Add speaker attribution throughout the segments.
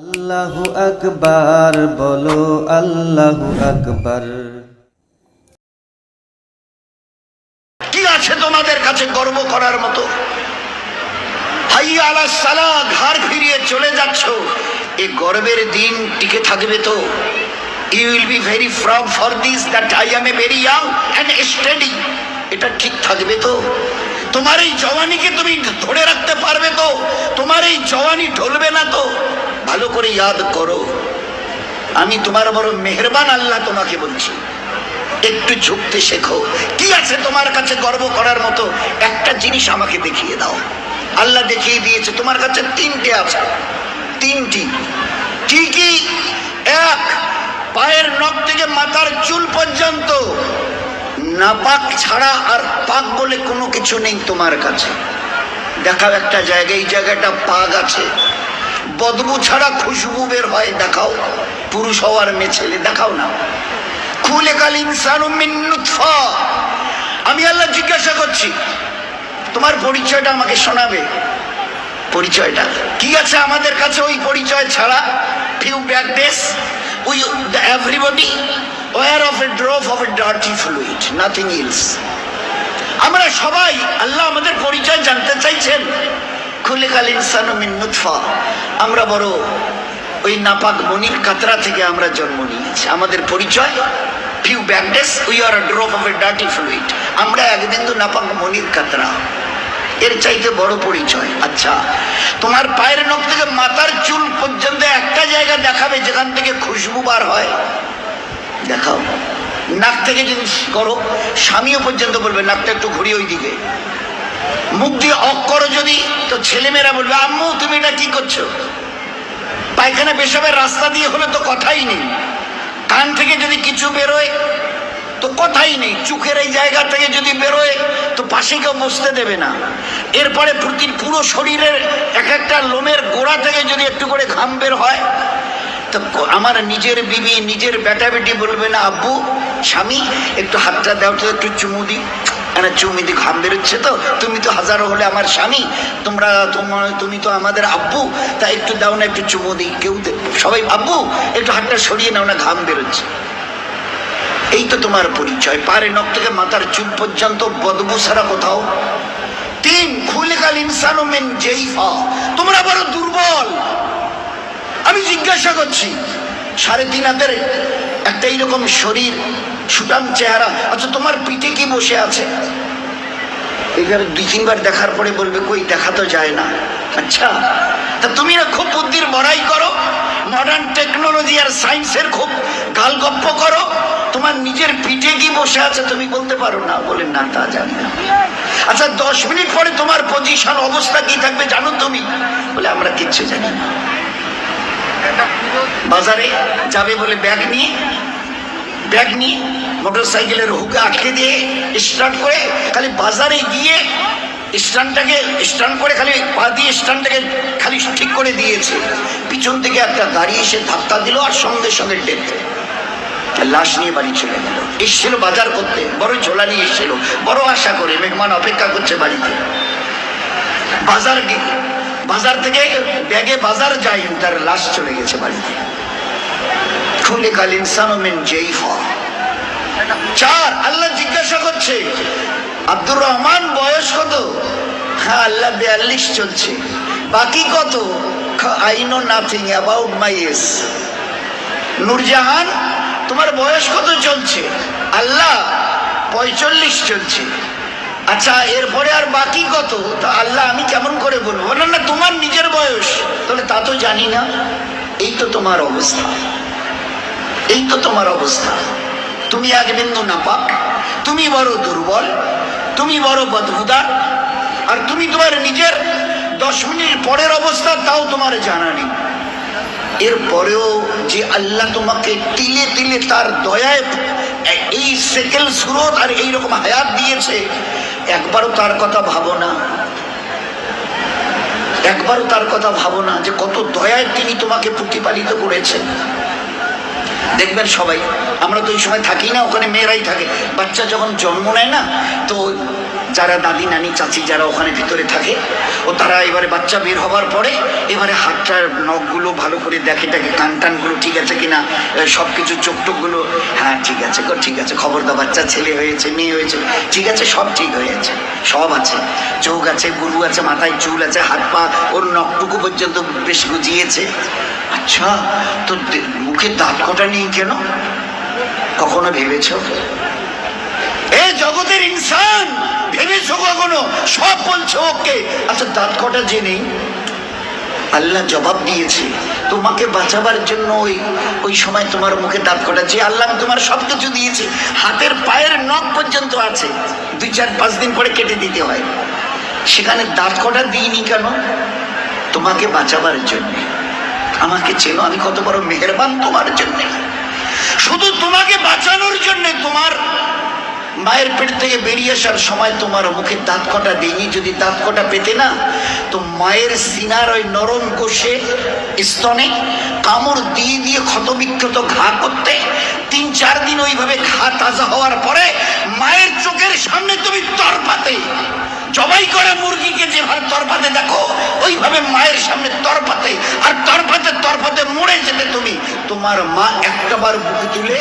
Speaker 1: আল্লাহু আকবার, বলো আল্লাহু আকবার।
Speaker 2: কি আছে তোমাদের কাছে গর্ব করার মতো? হাইয়া আলা সালা ঘর ফিরিয়ে চলে যাচ্ছ। এই গর্বের দিন টিকে থাকবে তো। You will be very proud for this that I am a very young and study এটা ঠিক থাকবে তো। তোমার এই জওয়ানিকে তুমি ধরে রাখতে পারবে তো। তোমার এই জওয়ানি ঢলবে না তো। ভালো করে ইয়াদ করো। আমি তোমার বড় মেহেরবান আল্লাহ তোমাকে বলছি। একটু ঝুঁকতে শেখো। কি আছে তোমার কাছে গর্ব করার মতো? একটা জিনিস আমাকে দেখিয়ে দাও। আল্লাহ দেখিয়ে দিয়েছে, তোমার কাছে তিনটে আছে। তিনটি। কি কি এক, পায়ের নখ থেকে মাথার চুল পর্যন্ত। না নাপাক ছাড়া আর পাক বলে কোনো কিছু নেই তোমার কাছে। দেখাও একটা জায়গায়, এই জায়গাটা পাক আছে। বদবু ছাড়া খুশবু বের হয়, দেখাও পুরুষ হওয়ার মেয়ে ছেলে দেখাও না। খুলে কাল ইনসানু আমি আল্লাহ জিজ্ঞাসা করছি, তোমার পরিচয়টা আমাকে শোনাবে? পরিচয়টা? কি আছে আমাদের কাছে ওই পরিচয় ছাড়া? Few back days we everybody were of a drop of a dirty fluid nothing else আমরা সবাই, আল্লাহ আমাদের পরিচয় জানতে চাইছেন। আমরা বড় ওই নাপাক মনির কাতরা থেকে আমরা জন্ম নিয়েছি। আমাদের পরিচয় we are drop of a dirty আমরা এক বিন্দু নাপাক মনির কাতরা। এর চাইতে বড় পরিচয়। আচ্ছা তোমার পায়ের নখ থেকে মাথার চুল পর্যন্ত একটা জায়গা দেখাবে যেখান থেকে খুশবু বার হয়। দেখাও। নাক থেকে যদি করো, স্বামীও পর্যন্ত বলবে, নাকটা একটু ঘুরিয়ে ওই দিকে মুখ দিয়ে অক করো যদি, তো ছেলেমেয়েরা বলবে, আম্মু, তুমি এটা কি করছ? পায়খানা পেশাবের রাস্তা দিয়ে হলে তো কথাই নেই। কান থেকে যদি কিছু বেরোয়, তো কথাই নেই। চোখের এই জায়গা থেকে যদি বেরোয়, তো পাশে কেউ বসতে দেবে না। এরপরে প্রতি পুরো শরীরের এক একটা লোমের গোড়া থেকে যদি একটু করে ঘাম বের হয়, তো আমার নিজের বিবি, নিজের বেটা বেটি বলবে না, আব্বু স্বামী, একটু হাতটা দাও তো, একটু চুমু দি। না চুমু দি, ঘাম বেরোচ্ছে তো। তুমি তো হাজারো হলে আমার স্বামী। তোমরা, তোমার, তুমি তো আমাদের আব্বু। তা একটু দাও না, একটু চুমু দিই কেউ দে- সবাই, আব্বু, একটু হাতটা সরিয়ে নাও না, ঘাম বেরোচ্ছে। এই তো তোমার পরিচয়। পারে নখ থেকে মাথার চুল পর্যন্ত বদবু ছাড়া কোথাও। তিন খুলিকাল ইনসানু মিন জেইফা। তোমরা বড় দুর্বল। আমি জিজ্ঞাসা করছি, সাড়ে তিন হাতের একটা এইরকম শরীর, সুটাম চেহারা। আচ্ছা তোমার পিঠে কি বসে আছে? এখানে দুই তিনবার দেখার পরে বলবে, কই, দেখা তো যায় না। আচ্ছা তা তুমি না খুব বুদ্ধির বড়াই করো মডার্ন টেকনোলজি আর সায়েন্সের খুব গালগপ্প করো। তোমার নিজের পিঠে কি বসে আছে তুমি বলতে পারো না। বলে, না, তা জানি না। আচ্ছা দশ মিনিট পরে তোমার পজিশন অবস্থা কি থাকবে জানো তুমি? বলে, আমরা কিচ্ছু জানি না। বাজারে যাবে বলে ব্যাগ নিয়ে ব্যাগ নিয়ে মোটর সাইকেলের হুকে আটকে দিয়ে স্টার্ট করে খালি বাজারে গিয়ে স্ট্যান্ডটাকে, স্ট্যান্ড করে খালি পা দিয়ে স্ট্যান্ডটাকে খালি ঠিক করে দিয়েছে। পিছন থেকে একটা গাড়ি এসে ধাক্কা দিল আর সঙ্গে সঙ্গে ডেট। লাশ নিয়ে বাড়ি চলে গেল। এসছিল বাজার করতে, বড় ঝোলা নিয়ে এসছিল। বড় আশা করে, মেহমান অপেক্ষা করছে বাড়িতে। বাজার গে- বাজার থেকে ব্যাগে বাজার যাই তার লাশ চলে গেছে বাড়িতে। খুলে কাল ইনসান চার, আল্লাহ জিজ্ঞাসা করছে, আব্দুর রহমান, বয়স কত? হ্যাঁ আল্লাহ বিয়াল্লিশ চলছে। বাকি কত? I know nothing about my S. Nurjahan, তোমার বয়স কত চলছে? আল্লাহ পঁয়চল্লিশ চলছে। আচ্ছা এরপরে আর বাকি কত? তা আল্লাহ, আমি কেমন করে বলব? বললাম, না, তোমার নিজের বয়স। তাহলে তা তো জানি না। এই তো তোমার অবস্থা। এই তো তোমার অবস্থা। তুমি এক বিন্দু নাপাক, তুমি বড় দুর্বল, তুমি বড় বদবুদার আর তুমি তোমার নিজের দশ মিনিট পরের অবস্থা, তাও তোমার জানা নেই। এরপরেও যে আল্লাহ তোমাকে তিলে তিলে তার দয়ায় এই সেকেল সুরত আর এইরকম হায়াত দিয়েছে, একবারও তার কথা ভাবো না। একবারও তার কথা ভাবো না যে কত দয়ায় তিনি তোমাকে প্রতিপালিত করেছেন। দেখবেন সবাই, আমরা তো এই সময় থাকি না, ওখানে মেয়েরাই থাকে। বাচ্চা যখন জন্ম নেয় না, তো যারা দাদি নানি চাচি যারা ওখানে ভিতরে থাকে, ও তারা এবারে বাচ্চা বের হবার পরে এবারে হাতটার নখগুলো ভালো করে দেখে টাকে কান টানগুলো ঠিক আছে কিনা সব কিছু চোখ টোকগুলো হ্যাঁ ঠিক আছে গো, ঠিক আছে খবর দাও বাচ্চা, ছেলে হয়েছে, মেয়ে হয়েছে, ঠিক আছে, সব ঠিক হয়েছে, সব আছে, চোখ আছে, গুরু আছে, মাথায় চুল আছে, হাত পা, ওর নখটুকু পর্যন্ত বেশ গুজিয়েছে। আচ্ছা তো দে- মুখে দাঁত কটা নেই কেন? কখনো ভেবেছ? এ, জগতের ইনসান! ভেবেছো কখনো? সব বলছো ওকে। আচ্ছা দাঁত কটা যে নেই আল্লাহ জবাব দিয়েছে, তোমাকে বাঁচাবার জন্য ওই ওই সময় তোমার মুখে দাঁত কটা যে আল্লাহ তোমার সব কিছু দিয়েছে, হাতের পায়ের নখ পর্যন্ত আছে। দুই চার পাঁচ দিন পরে কেটে দিতে হয়। সেখানে দাঁত কটা দিইনি কেন? তোমাকে বাঁচাবার জন্য। আমাকে চেনো, আমি কত বড় মেহেরবান তোমার জন্য। শুধু তোমাকে বাঁচানোর জন্য তোমার মায়ের পেট থেকে বেরিয়ে আসার সময় তোমার মুখে দাঁত কটা দেয়নি যদি দাঁত কটা পেতে না, তো মায়ের সিনার ওই নরম কোষে স্তনে কামড় দিয়ে দিয়ে ক্ষতবিক্ষত ঘা করতে তিন চার দিন ওইভাবে ঘা তাজা হওয়ার পরে মায়ের চোখের সামনে তুমি তরপাতে। জবাই করে মুরগিকে যেভাবে তরপাতে দেখো, ওইভাবে মায়ের সামনে তরপাতে। আর তরপাতে তরপাতে মরে যেতে তুমি, তোমার মা একটাবার বুকে তুলে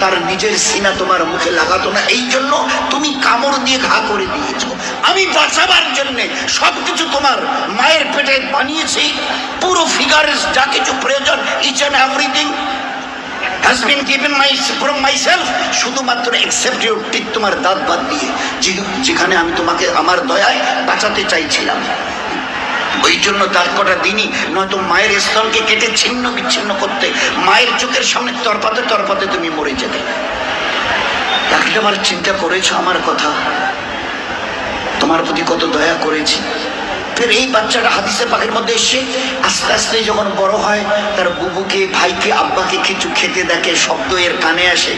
Speaker 2: তার নিজের সিনা তোমার মুখে লাগাতো না। এই জন্য তুমি কামড় দিয়ে ঘা করে দিয়েছ। আমি বাঁচাবার জন্য সব কিছু তোমার মায়ের পেটে বানিয়েছি। পুরো ফিগারের যা কিছু প্রয়োজন each and everything has been given my, from myself, শুধুমাত্র এক্সেপ্ট ইউর টিক তোমার দাঁত বাদ দিয়ে যেখানে আমি তোমাকে আমার দয়ায় বাঁচাতে চাইছিলাম। ওই জন্য তার কটা দিনই নয়তো মায়ের স্তনকে কেটে ছিন্ন বিচ্ছিন্ন করতে, মায়ের চোখের সামনে তরপাতে তরপাতে তুমি মরে যেতে একটাবার চিন্তা করেছ আমার কথা? তোমার প্রতি কত দয়া করেছি। ফের এই বাচ্চাটা হাদিসে পাখির মধ্যে এসে আস্তে আস্তে যখন বড় হয়, তার বুবুকে, ভাইকে, আব্বাকে কিছু খেতে দেখে, শব্দ এর কানে আসে।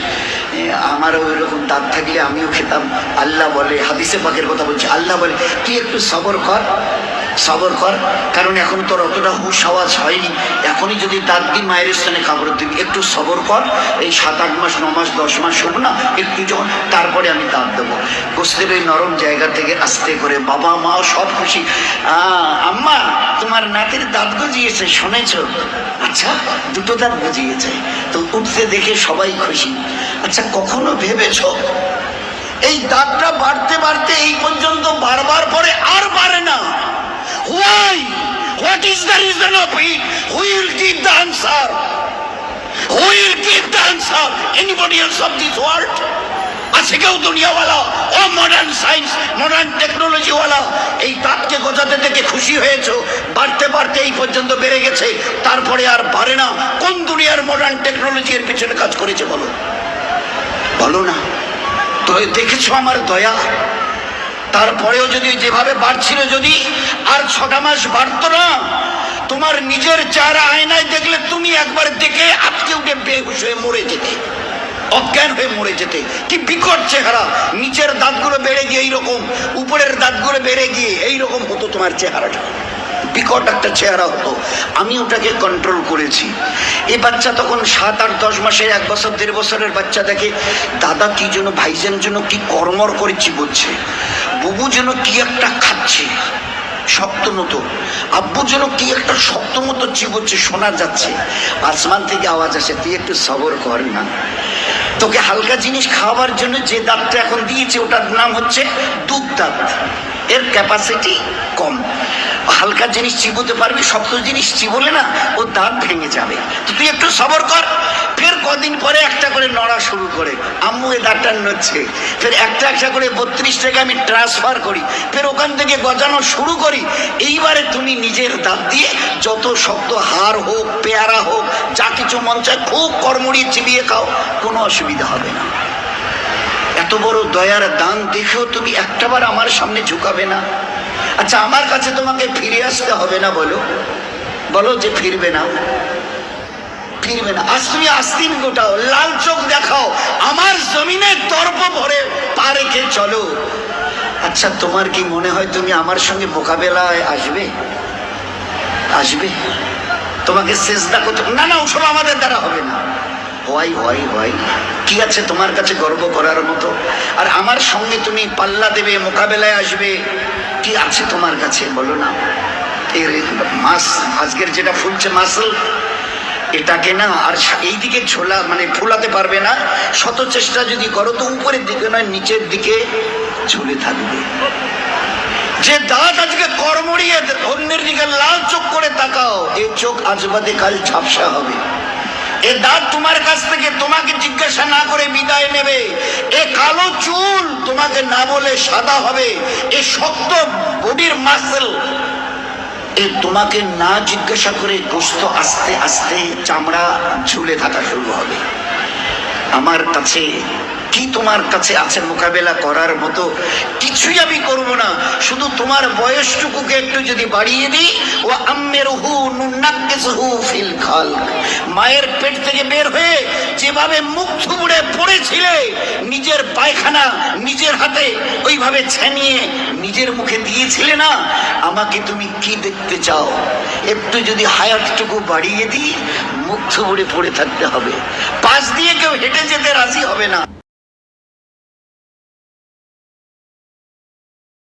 Speaker 2: আমারও ওই রকম দাঁত থাকলে আমিও খেতাম। আল্লাহ বলে, হাদিসে পাখির কথা বলছে, আল্লাহ বলে, তুই একটু সবর কর সবর কর, কারণ এখন তোর অতটা হুশ আওয়াজ হয়নি। এখনই যদি দাঁত দিন মায়ের স্থানে কাপড় দিবি। একটু সবর কর, এই সাত আট মাস, ন মাস, দশ মাস হোক না, একটু যখন, তারপরে আমি দাঁত দেবো। গোস্তের ওই নরম জায়গা থেকে আস্তে করে, বাবা মাও সব খুশি। আম্মা, তোমার নাতির দাঁত গজিয়েছে, শুনেছ? আচ্ছা দুটো দাঁত গজিয়েছে। তো উঠতে দেখে সবাই খুশি। আচ্ছা কখনো ভেবেছো এই দাঁতটা বাড়তে বাড়তে এই পর্যন্ত বারবার পরে আর বাড়ে না is the reason of it? Who will give the answer? Who will give the answer? Anybody else of this world? আছে কেউ দুনিয়াওয়ালা, ও মডার্ন সায়েন্স মডার্ন টেকনোলজিওয়ালা এই দাঁতকে গোজাতে থেকে খুশি হয়েছো বাড়তে বাড়তে এই পর্যন্ত বেড়ে গেছে তারপরে আর বাড়ে না কোন দুনিয়ার মডার্ন টেকনোলজি এর পিছনে কাজ করেছে বলো বলো না। তো দেখেছ আমার দয়া? তারপরেও যদি যেভাবে বাড়ছিল যদি আর ছটা মাস বাড়তো না, তোমার নিজের চেহারা আয়নায় দেখলে তুমি একবার দেখে আজকে উঠে বেহুশ হয়ে মরে যেতে, অজ্ঞান হয়ে মরে যেতে। কি বিকট চেহারা। নিচের দাঁতগুলো বেড়ে গিয়ে এইরকম, উপরের দাঁতগুলো বেড়ে গিয়ে এইরকম হতো তোমার চেহারাটা। বিকট একটা চেহারা হতো। আমি ওটাকে কন্ট্রোল করেছি। এই বাচ্চা তখন সাত আট দশ মাসের এক বছর, দেড় বছরের বাচ্চা দেখে, দাদা কি যেন ভাইজান যেন কি কর্মর করেছি, বলছে। বুবু যেন কি একটা খাচ্ছে, শক্ত মতো। আব্বু যেন কি একটা শক্ত মতো চিবোচ্ছে, শোনা যাচ্ছে। আসমান থেকে আওয়াজ আসে, তুই একটু সবর কর না। তোকে হালকা জিনিস খাওয়ার জন্য যে দাঁতটা এখন দিয়েছে, ওটার নাম হচ্ছে দুধ দাঁত। এর ক্যাপাসিটি কম। হালকা জিনিস চিবোতে পারবি, শক্ত জিনিস চিবোলে না, ও দাঁত ভেঙে যাবে। তো তুই একটু সবর কর। ফের কদিন পরে একটা করে নড়া শুরু করে। আম্মু, এ দাঁতটা নড়ছে। ফের একটা একটা করে বত্রিশ টাকা আমি ট্রান্সফার করি। ফের ওখান থেকে গজানো শুরু করি। এইবারে তুমি নিজের দাঁত দিয়ে যত শক্ত হাড় হোক, পেয়ারা হোক, যা কিছু মন চায়, খুব কর্মড়িয়ে চিবিয়ে খাও। কোনো অসুবিধা হবে না। এত বড় দয়ার দান দেখেও তুমি একটাবার আমার সামনে ঝুঁকাবে না। আচ্ছা আমার কাছে তোমাকে ফিরে আসতে হবে না বলো। বলো যে ফিরবে না। ফিরবে না। আজ তুমি আস্তিন গোটাও, লাল চোখ দেখাও, আমার জমিনে দর্প ভরে পা রেখে চলো। আচ্ছা তোমার কি মনে হয় তুমি আমার সঙ্গে মোকাবেলায় আসবে? আসবে। তোমাকে চেষ্টা করতে না না, ওসব আমাদের দ্বারা হবে না। হোয়াই হোয়াই হোয়াই কি আছে তোমার কাছে গর্ব করার মতো? আর আমার সঙ্গে তুমি পাল্লা দেবে, মোকাবেলায় আসবে। কি আছে তোমার কাছে? বলো না। এর মাস, আজকের যেটা ফুলছে মাসল, এটাকে না আর সা- এইদিকে ছোলা মানে ফুলাতে পারবে না। শত চেষ্টা যদি করো তো উপরের দিকে নয়, নিচের দিকে ঝুলে থাকবে। যে দাঁত আজকে কর্মড়িয়ে অন্যের দিকে লাল চোখ করে তাকাও এই চোখ আজ বাদে কাল ঝাপসা হবে। এ দাঁত তোমার কাছ থেকে তোমাকে জিজ্ঞাসা না করে বিদায় নেবে। এ কালো চুল তোমাকে না বলে সাদা হবে। এ শক্ত বডির মাসেল এ তোমাকে না জিজ্ঞাসা করে গোস্ত আস্তে আস্তে চামড়া ঝুলে থাকা শুরু হবে। আমার কাছে কি তোমার কাছে আছে মোকাবেলা করার মতো? কিছুই আমি করব না। শুধু তোমার বয়সটুকুকে একটু যদি বাড়িয়ে দিই, ও আম্মের হু নুনাক্কেসহু ফিল খাল মায়ের পেট থেকে বের হয়ে যেভাবে মুখ থুবড়ে পড়েছিলে, নিজের পায়খানা নিজের হাতে ওইভাবে ছানিয়ে নিজের মুখে দিয়েছিলে না? আমাকে তুমি কি দেখতে চাও? একটু যদি হায়াতটুকু বাড়িয়ে দিই, মুখ থুবড়ে পড়ে থাকতে হবে। পাশ দিয়ে কেউ হেঁটে যেতে রাজি হবে না।